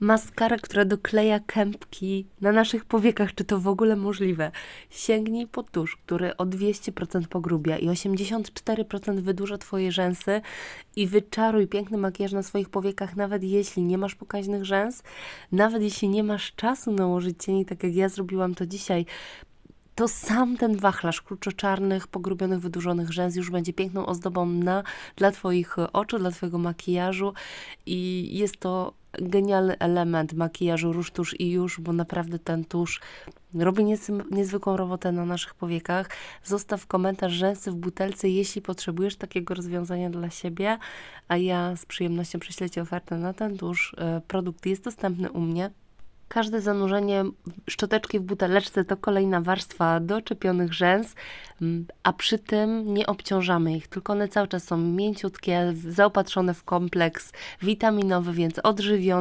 Maskarę, która dokleja kępki na naszych powiekach. Czy to w ogóle możliwe? Sięgnij po tusz, który o 200% pogrubia i 84% wydłuża Twoje rzęsy i wyczaruj piękny makijaż na swoich powiekach, nawet jeśli nie masz pokaźnych rzęs, nawet jeśli nie masz czasu nałożyć cieni, tak jak ja zrobiłam to dzisiaj to sam ten wachlarz kruczoczarnych, pogrubionych, wydłużonych rzęs już będzie piękną ozdobą na, dla Twoich oczu, dla Twojego makijażu i jest to genialny element makijażu róż, tusz i już, bo naprawdę ten tusz robi niezwy- niezwykłą robotę na naszych powiekach. Zostaw komentarz rzęsy w butelce, jeśli potrzebujesz takiego rozwiązania dla siebie, a ja z przyjemnością prześlę Ci ofertę na ten tusz. E, Produkt jest dostępny u mnie. Każde zanurzenie szczoteczki w buteleczce to kolejna warstwa doczepionych rzęs, mm, a przy tym nie obciążamy ich, tylko one cały czas są mięciutkie, zaopatrzone w kompleks witaminowy, więc odżywione.